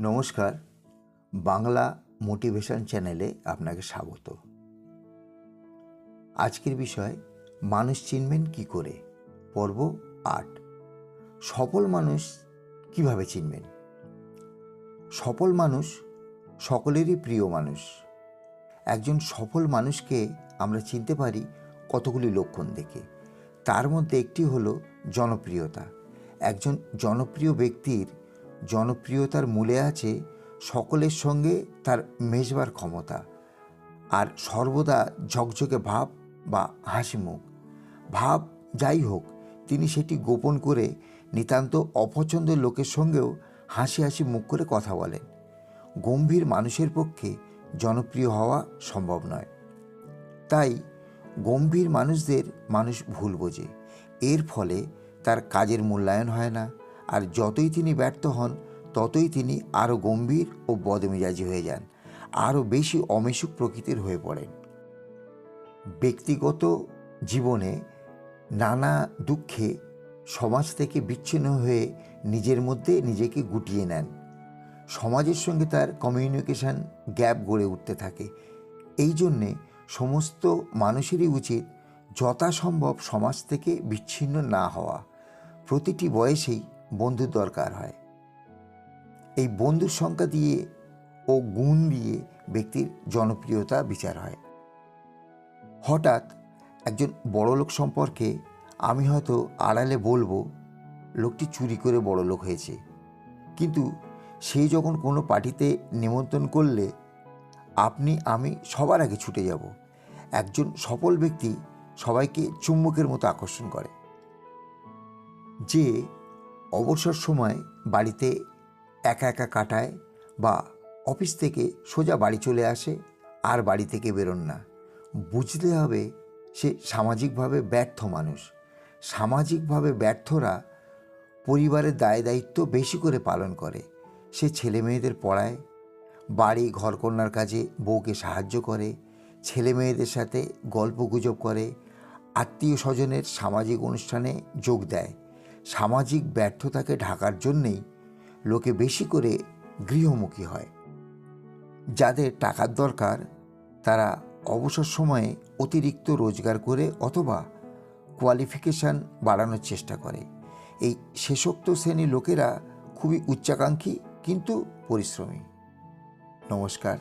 নমস্কার, বাংলা মোটিভেশন চ্যানেলে আপনাকে স্বাগত। আজকের বিষয়, মানুষ চিনবেন কি করে? পর্ব আট, সফল মানুষ কীভাবে চিনবেন? সফল মানুষ সকলেরই প্রিয় মানুষ। একজন সফল মানুষকে আমরা চিনতে পারি কতগুলি লক্ষণ দেখে। তার মধ্যে একটি হলো জনপ্রিয়তা। একজন জনপ্রিয় ব্যক্তির জনপ্রিয়তার মূলে আছে সকলের সঙ্গে তার মেশবার ক্ষমতা আর সর্বদা ঝকঝকে ভাব বা হাসি মুখ। ভাব যাই হোক, তিনি সেটি গোপন করে নিতান্ত অপছন্দের লোকের সঙ্গেও হাসি হাসি মুখ করে কথা বলেন। গম্ভীর মানুষের পক্ষে জনপ্রিয় হওয়া সম্ভব নয়। তাই গম্ভীর মানুষদের মানুষ ভুল বোঝে। এর ফলে তার কাজের মূল্যায়ন হয় না। আর যতই তিনি ব্যর্থ হন, ততই তিনি আরও গম্ভীর ও বদমেজাজি হয়ে যান, আরও বেশি অমেশুক প্রকৃতির হয়ে পড়েন। ব্যক্তিগত জীবনে নানা দুঃখে সমাজ থেকে বিচ্ছিন্ন হয়ে নিজের মধ্যে নিজেকে গুটিয়ে নেন। সমাজের সঙ্গে তার কমিউনিকেশান গ্যাপ গড়ে উঠতে থাকে। এই জন্যে সমস্ত মানুষেরই উচিত যথাসম্ভব সমাজ থেকে বিচ্ছিন্ন না হওয়া। প্রতিটি বয়সেই বন্ধুর দরকার হয়। এই বন্ধুর সংখ্যা দিয়ে ও গুণ দিয়ে ব্যক্তির জনপ্রিয়তা বিচার হয়। হঠাৎ একজন বড়লোক সম্পর্কে আমি হয়তো আড়ালে বলব, লোকটি চুরি করে বড়লোক হয়েছে। কিন্তু সে যখন কোনো পার্টিতে নিমন্ত্রণ করলে, আপনি, আমি সবার আগে ছুটে যাব। একজন সফল ব্যক্তি সবাইকে চুম্বকের মতো আকর্ষণ করে। যে অবসর সময় বাড়িতে একা একা কাটায় বা অফিস থেকে সোজা বাড়ি চলে আসে, আর বাড়ি থেকে বেরোন না। বুঝতে হবে সে সামাজিকভাবে ব্যর্থ মানুষ। সামাজিকভাবে ব্যর্থরা পরিবারের দায় দায়িত্ব বেশি করে পালন করে। সে ছেলে মেয়েদের পড়ায়, বাড়ি ঘরকন্যার কাজে বউকে সাহায্য করে ছেলে মেয়েদের সাথে গল্প গুজব করে, আত্মীয় স্বজনের সামাজিক অনুষ্ঠানে যোগ দেয়। সামাজিক ব্যর্থতাকে ঢাকার জন্যেই লোকে বেশি করে গৃহমুখী হয়। যাদের টাকার দরকার, তারা অবসর সময়ে অতিরিক্ত রোজগার করে অথবা কোয়ালিফিকেশান বাড়ানোর চেষ্টা করে। এই শেষোক্ত শ্রেণির লোকেরা খুবই উচ্চাকাঙ্ক্ষী কিন্তু পরিশ্রমী। নমস্কার।